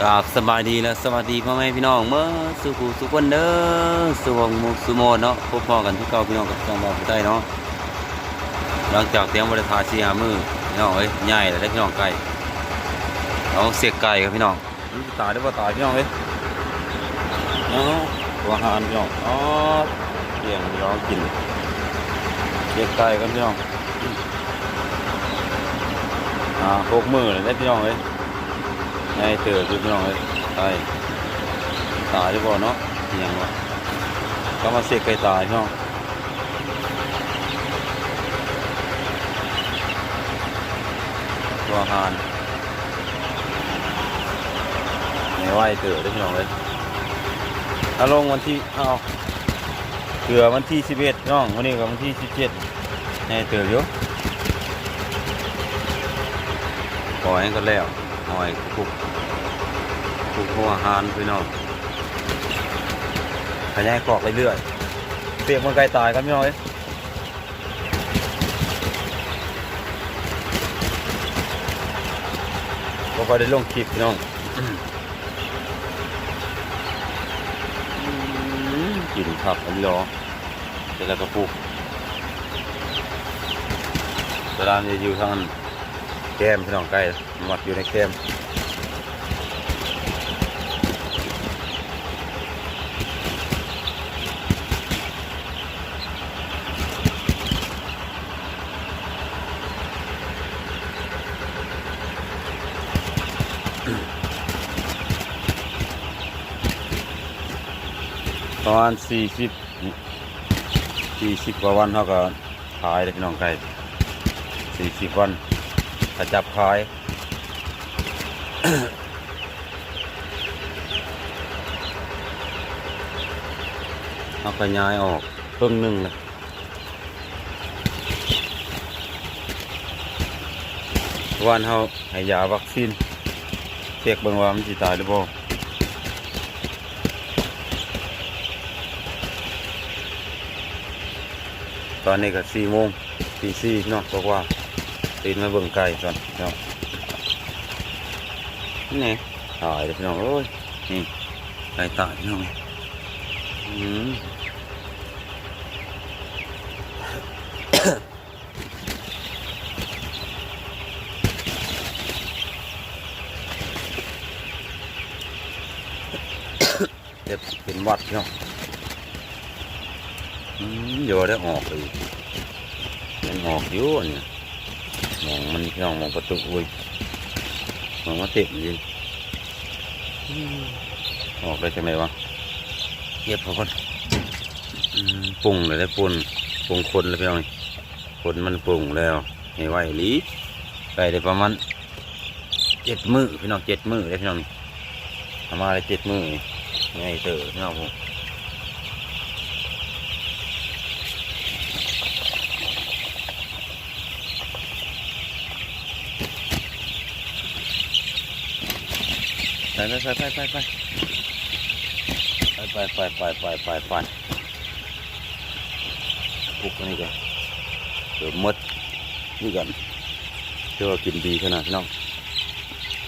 กราบสบายดีและสวัสดีพ่อแม่พี่น้องเมื่อสุขุสุขคนเด้อสุวงมุกสุโมนเนาะพบพ่อกันทุกเก่าพี่น้องกับจังหวัดใต้เนาะหลังจากเตรียมบริทาชีหามือพี่น้องเอ้ยใหญ่แล้วได้พี่น้องไก่เอาเสียกไก่ครับพี่น้องมันสิตายได้ป่ตายพี่น้องเอ้ยเนาะตัวอาหารพี่น้องอ๋อเลี้ยงร้องกินเสียกไก่ครับพี่น้องอ่าหกมือเลยได้พี่น้องเอ้ย ไงเจอคือพี่น้องเลยตายตายหรือเปล่าเนาะอิหยังวะก็มาเสกไก่ตายพี่น้องตัวอาหารในไหวเจอได้พี่น้องเลยถ้าลงวันที่เอาเกือวันที่สิบเอ็ดน้องวันนี้กับวันที่สิบเจ็ดไงเจออยู่ปล่อยให้ก็แล้ว หอยคุกปลูกหัวหารพี่น้องขยายกรอกเรื่อยๆเปียกมันไกลตายกันพี่น้องเอ้ยก็ได้ลงคลิปพี่น้องกินผักอันนี้รอเสร็จแล้วก็ปลูกสลามจะอยู่ทาง แก้มพี่น้องใกล้หมักอยู่ในแก้มประมาณสี่สิบสี่สิบกว่าวันเขาก็ขายเลยพี่น้องไก่สี่สิบวัน ถ้าจับขายเอากระยายออกเพิ่งหนึ่งเลยวันเขาให้ยาวัคซีนเช็คเบิ่งว่ามันสิตายหรือเปล่าตอนนี้ก็สี่โมงตีสี่เนาะกว่า ตีนมาเบิ่งไก่ก่อนเนาะนี่ตายเลยพี่น้องเอ้ยนี่ไก่ตายพี่น้องอืมเจ็บเป็นหวัดพี่น้องอืมเดี๋ยวได้ออกเลยมันออกอยู่อันเนี่ย มองมันพี่น้องมองประตูอุ้ยมองว่าเต็มจริงอืมออกได้จังไงวะเก็บเขาก่อนอืมปรุงเลยได้ปรุงปรุงคนเลยพี่น้องคนมันปรุงแล้วให้ไหวอีหลีไปได้ประมาณเจ็ดมือพี่น้องเจ็ดมือเลยพี่น้องนี่ทำมาได้เจ็ดมือนี่ไงเต๋อพี่น้องผม ไปไปไปไปไปไปไปไปไปไปไปปุกอันนี้ก่อนเดี๋ยวมดนี่กันเชื่อว่ากินดีขนาดพี่น้อง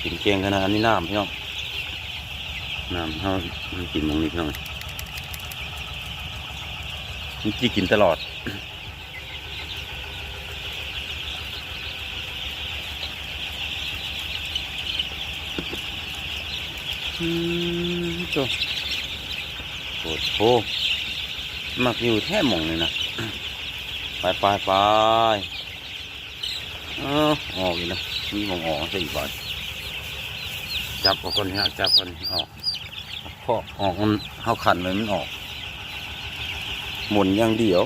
กินเก่งขนาดนี้น้ำพี่น้องน้ำเขากินตรงนี้พี่น้องมันจีกินตลอด อืมตัวโอ้โหมักอยู่แท่หมองเลยนะไปไปไปออออกอีกนะมีหมองออกสี่บาทจับกับคนนี้ฮะจับคนนี้ออกพอออกมันเข้าขันเลยมันออก หมุนอย่างเดียว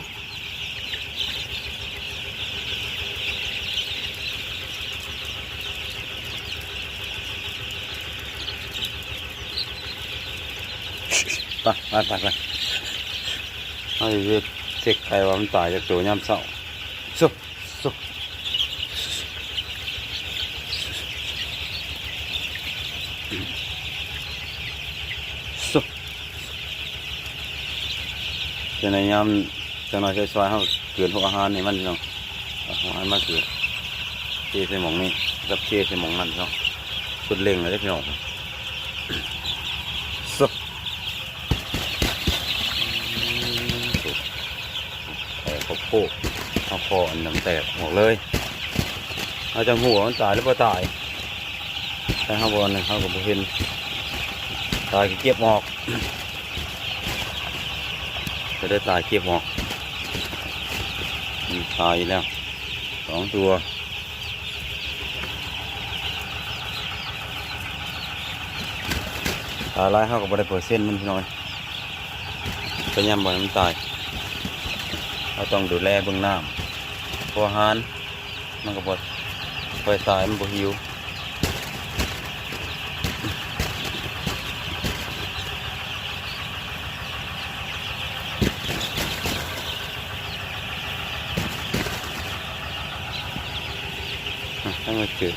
ไปไปไปไปเอาเรียกเช็คไก่ว่ามันตายจากตัวยามเศร้าสุสุสุจะในยามจะน้อยใช้ซอยเขาเกินพวกอาหารนี่มันเนาะอาหารมาเกิดเทใส่หมองนี้กับเทใส่หมองนั่นเนาะสุดเล่งเลยได้อพี่น้องซึบแต่ขบ โคกเอาคออันน้ำแตกหมดเลยอาจังหัวมันตายหรือเปล่าตายแต่ข้างบนเนี่ยเขาก็บ่เห็นตายเก็บหมอกจะได้ตายเก็บหมอกอืมตายแล้วสองตัวตายร้ายเขาก็บ่ได้เปอร์เซ็นมันพี่น้อยก็ย่ำบ่ให้มันตาย เราต้องดูแลเบื้องน้ำเพราะหารมันก็บ่ปล่อยตายมันบ่หิวถ้ามาเจอ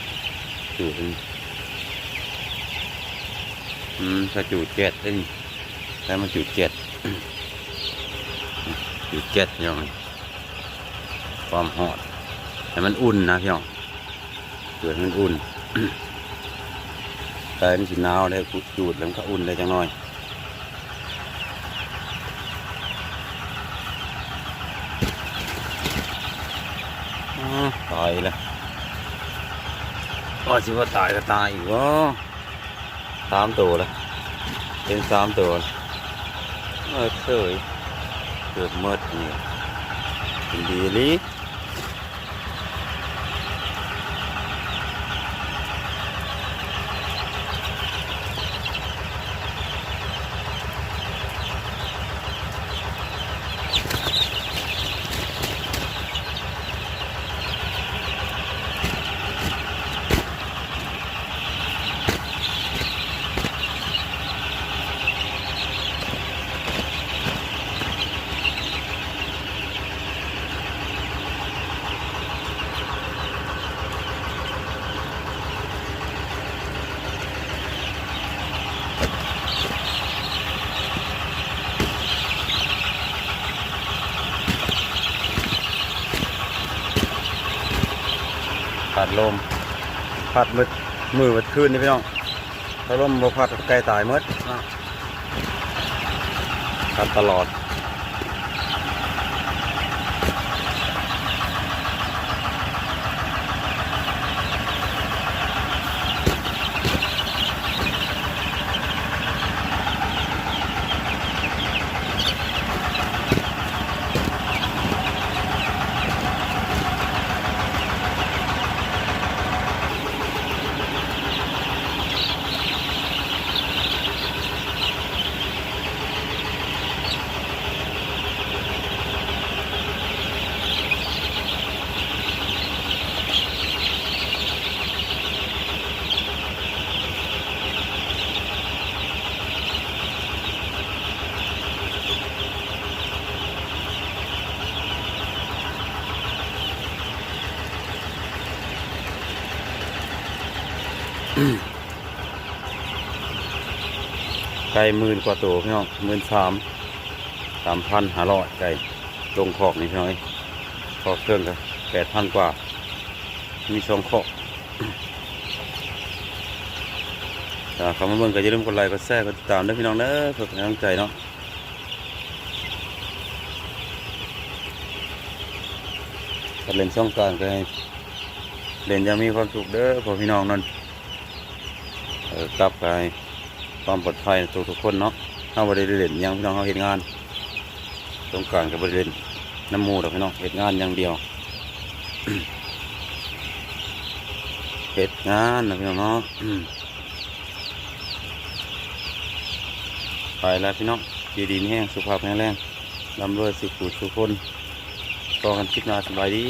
จูดอืมถ้าจูดเจ็ดได้นี่ถ้ามันจูดเจ็ด จูดเจ็ดพี่น้องความหอดแต่มันอุ่นนะพี่น้องจูดมันอุ่นแต่มันสิหนาวเลยจูดแล้วมันก็อุ่นเลยจังหน่อยตายแล้วว่าสิว่าตายก็ตายอีกวะสามตัวแล้วเป็นสามตัวแล้วเออเคย เกิดเผัดลมพัดมืดมือมืดขึ้นนี่พี่น้องถ้าลมบ่พัดไกลตายมืดอ้าวพัดตลอด ก่หมื่นกว่าตัวพี่น้องหมื่นสามสามพันห้าร้อยไก่ลงขอกนี่พี่น้องเอ้ยขอกเครื่องกันแปดพันกว่า มีสองขอกถ้าเขามาเบิ่งก็อย่าลืมกดไลค์กดแชร์กดติดตามด้วยพี่น้องเด้อเพื่อเป็นกำลังใจเนาะการเล่นช่องการก็ให้เล่นยังมีความสุขเด้อพอพี่น้องนั่นกลับไป ความปลอดภัยตัวทุกคนเนาะเข้าบริเล่นหยังพี่น้องเขาเห็นงานต้องกลารกับบริเล่นน้ำมูดอกพี่น้องเห็นงานอย่างเดียวเห็ดงานนะพี่น้องเนาะไปแล้วพี่น้องดีดีนี่แห้งสุขภาพแข็งแรงรำรวยสุขสุขคนต่อกันคลิปหน้าสบายดี